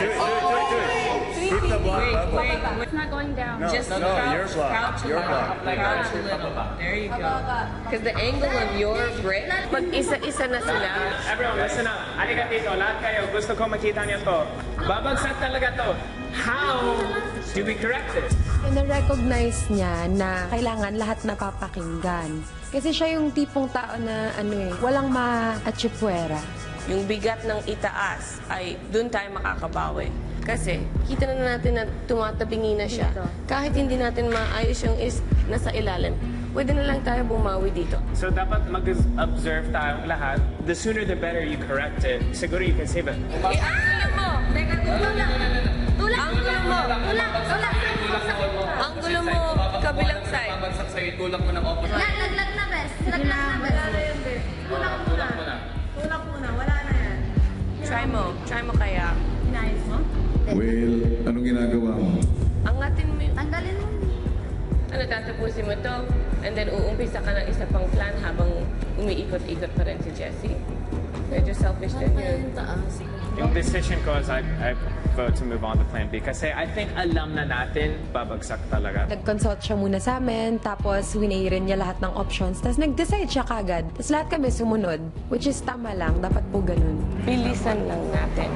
Do it, do it, do it, do it. Keep the block Wait, level. wait, wait. It's not going down. No, Just no, crouch, your block. crouch a Your little. block. Crouch a little. There you go. Because the angle of your grip, pag isa-isa na sila, Everyone, listen up. Halika dito. Lahat kayo. Gusto ko makita niyo to. Babagsak talaga to. How do we correct this? Na-recognize niya na kailangan lahat napapakinggan. Kasi siya yung tipong tao na ano eh, walang ma-achipwera. Yung bigat ng itaas ay dun tayo makakabawi. Kasi kita na natin na tumatabingi na siya. Kahit hindi natin maayos yung is nasa ilalim, pwede na lang tayo bumawi dito. So dapat mag-observe tayong lahat. The sooner the better you correct it. Siguro you can save it. Eh, angulo mo. Teka, tulak lang. Tulak. Angulo mo. Tulak, tulak. Angulo mo, kabilang side. Babagsak sa'yo, tulak mo ng opposite. Lag, laglag na, bes. Try mo kaya. Inayos mo? Will, anong ginagawa mo? Angatin mo yung... Tanggalin mo. Ano, tatapusin mo to. And then uumpisa ka ng isa pang plan habang umiikot-ikot pa rin si Jessie. Medyo selfish din yun. Yung decision ko is I, I vote to move on to plan B. Kasi I think alam na natin babagsak talaga. Nag-consult siya muna sa amin, tapos winay rin niya lahat ng options, tapos nag-decide siya kagad. Tapos lahat kami sumunod, which is tama lang, dapat po ganun. Bilisan lang natin.